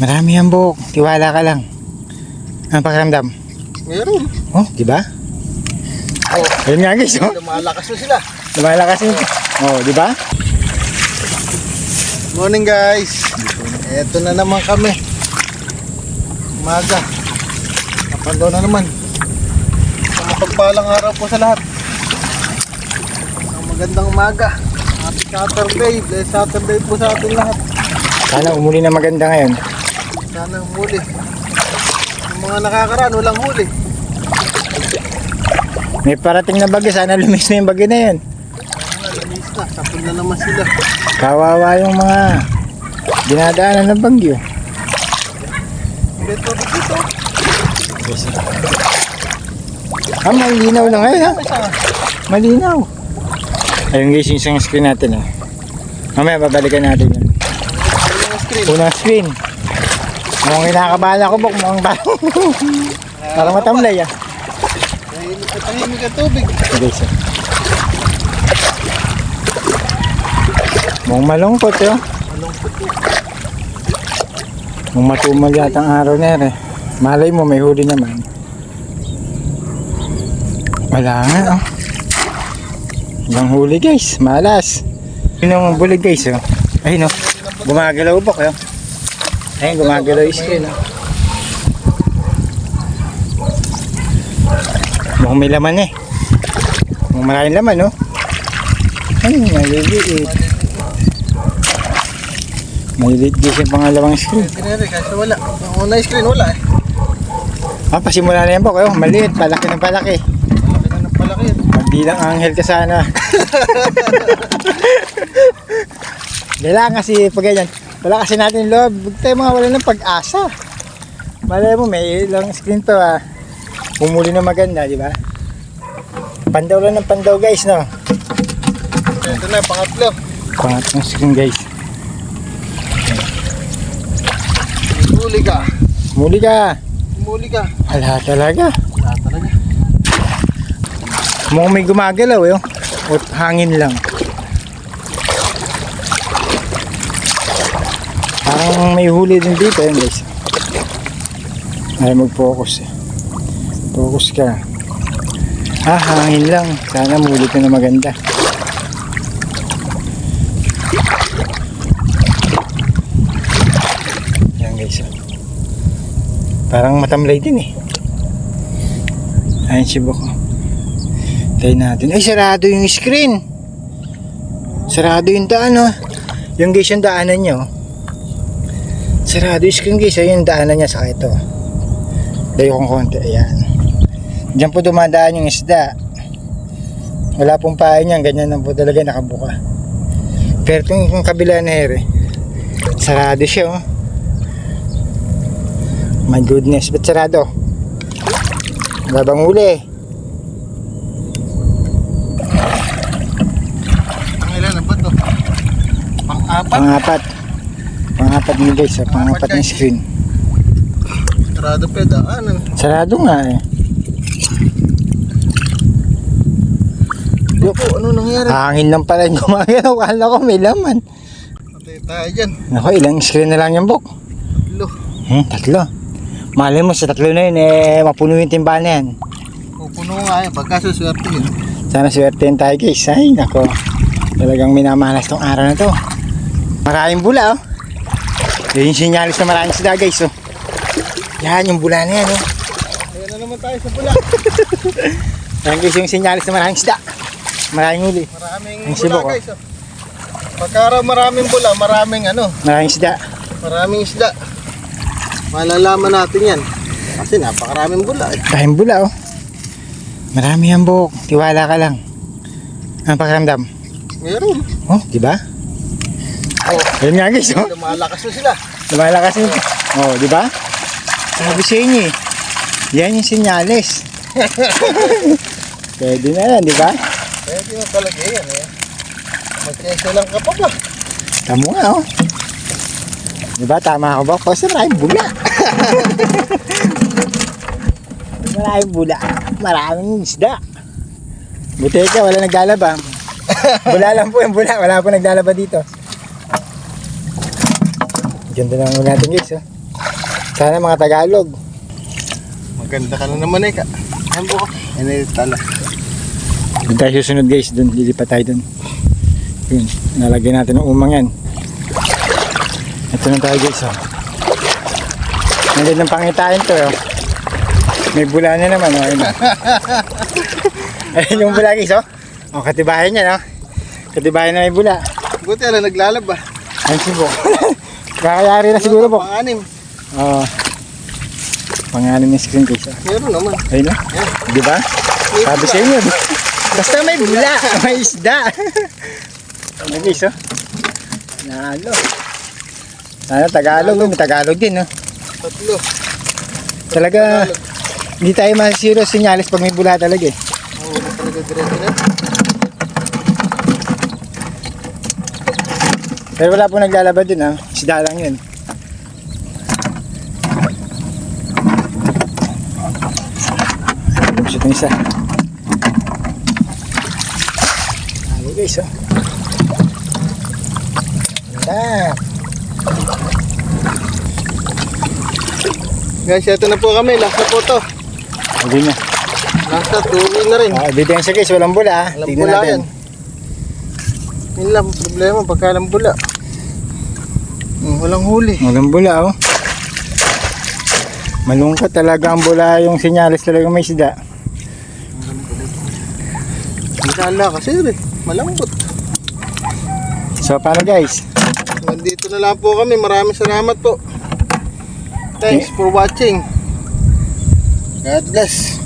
Marami yan, Bok. Tiwala ka lang. Ang pakiramdam? Meron. Oh, di ba? Oh, Ayun nga, guys. Oh. lumalakas na sila. Lumalakas yung... Oh, di ba? Morning guys. Eto na naman kami. Umaga. Napando na naman. Ang mapagpalang araw po sa lahat. Ang magandang umaga. Happy Saturday. Blessed Saturday po sa ating lahat. Sana umuli na maganda ngayon. Sana huli. Yung mga nakakaraan, walang huli. May parating na bagyo. Sana lumis na yung bagyo na yan. Mga lamis na. Sapul na naman sila. Kawawa yung mga dinadaanan ng bagyo. Dito, dito. Ah, malinaw na ngayon ha. Sanga. Malinaw. Ayun guys, yung isang screen natin ha. Mamaya babalikan natin yun. Ayun yung screen. Unang screen. Mukhang kinakabahan ako bok. Mukhang parang, parang matamlay ah. Tahimik ka tubig. Guys ah. Mukhang malungkot yun. Malungkot po. Mukhang matumal yata ang araw na yun eh. Malay mo, may huli naman. Wala nga oh. Walang huli guys, malas. Yun ang bulig guys oh. Ayun oh, gumagalaw po kayo. Ayun, gumagalaw yung screen oh. Mukhang may laman eh. Mukhang maraming laman oh. Ayun, maliliit. Maliliit guys yung pangalawang screen. Pinere, kasi wala. Ang unang screen, wala eh. Ah, pasimula na yan po kayo. Maliit, palaki ng palaki. Malaki na ng palaki. Magbilang anghel ka sana. Kailangan kasi pag ganyan, wala kasi natin loob. Huwag tayo mga wala ng pag-asa. Malay mo, may ilang screen to ah. Pumuli na maganda, di ba? Pandaw lang ng pandaw guys, no? Ito na, pangatlo. Pangatlong screen guys. Huli ka. Muli ka. Huli ka. Wala talaga. Wala talaga. Mukhang may gumagalaw eh. oh. O hangin lang. Parang may huli din dito yun guys. Ay mag-focus eh. Focus ka. Ah, hangin lang. Sana muli ka na maganda. Yan guys. oh. Parang matamlay din eh. Ayun si Boko. Tayo natin. Ay, sarado yung screen. Sarado yung daan, oh. Yung guys, yung daanan niya, oh. Sarado yung screen, guys. Ayun yung daanan niya sa ito. Layo kong konti. Ayan. Diyan po dumadaan yung isda. Wala pong pahay niyan. Ganyan lang po talaga nakabuka. Pero itong yung kabila na here, sarado siya, oh. My goodness. Ba't sarado? Wala bang ba ito? Pang-apat. Pangapat. Ni guys, ah. pangapat ng screen. Sarado pa daanan. Sarado nga eh. Opo, ano nangyari? Hangin lang pala yung gumagalaw. Kala ko may laman. Patay tayo dyan. Nako, ilang screen na lang yung book. Lo. Hmm, tatlo. Malay mo sa tatlo na yun eh, mapuno yung timbahan na yan. Pupuno nga yan. Pagka suswerte yun. Sana swertein tayo guys. Ay, nako. Talagang minamalas tong araw na to. Maraming bula oh. Yun yung sinyalis na maraming sila guys oh. Yan yung bula na yan oh. Ayan na naman tayo sa bula. Yan guys yung sinyalis na maraming sila. Maraming huli. Maraming Ang bula sibok, oh. guys. Oh. Pagka raw maraming bula, maraming ano, Maraming sila. maraming isda. Malalaman natin yan. Kasi napakaraming bula eh. Maraming bula oh. Marami yan buk. Tiwala ka lang. Ang pakiramdam? Meron. Oh, di ba? Oh, Yan nga guys oh. lumalakas na sila. Lumalakas yung... Oh, di ba? Sabi sa inyo eh. Yan yung sinyalis. Pwede na yan, di ba? Pwede mo talaga yan eh. Magkesa lang ka pa ba? Tamo nga oh. Di ba? Tama ako ba? Kasi maraming bula. maraming bula. Maraming isda. Buti ka, wala naglalaba. Bula lang po yung bula. Wala po naglalaba dito. Ganda lang natin guys oh. Sana mga Tagalog. Maganda ka na naman eh ka. Yan po. Yan eh, tala. Doon tayo susunod guys, doon lilipat tayo doon. Yun, nalagyan natin ng umang yan. Ito na tayo guys, oh. Nandiyan ng pangitain to, oh. May bula na naman, oh. Ayun, oh. Ayun yung bula guys, oh. Oh, katibayan niya, no? Katibayan na may bula. Buti ala naglalab ah. Ayun si Bok. Kakayari na siguro, Bok. Pang-anim. Oo. Pangalan ng screen guys, oh. Meron naman. Ayun, oh. Di ba? Sabi sa inyo, basta may bula, may isda. Ano guys, oh? Nalo. Sana Tagalog, may Tagalog din, no? Tatlo. Talaga, hindi tayo masisiro sinyalis pag may bula talaga, eh. Oo, talaga diretso na. Pero wala po naglalaba din, ha? Isda lang yun. Gusto ng isa. Ano guys, oh. Ganda. Guys, ito na po kami. Last na po to. Hindi na. Last na, tuwi na rin. Ah, ebidensya guys, walang bula, ha? Walang Tignan bula natin. yan. Yun lang ang problema pagka walang bula. Hmm, walang huli. Walang bula, oh. Malungkot talaga ang bula yung sinyalis talaga may isda. Masala kasi rin. Malambot. So, paano guys? Nandito na lang po kami. Maraming salamat po. Thanks for watching. God bless.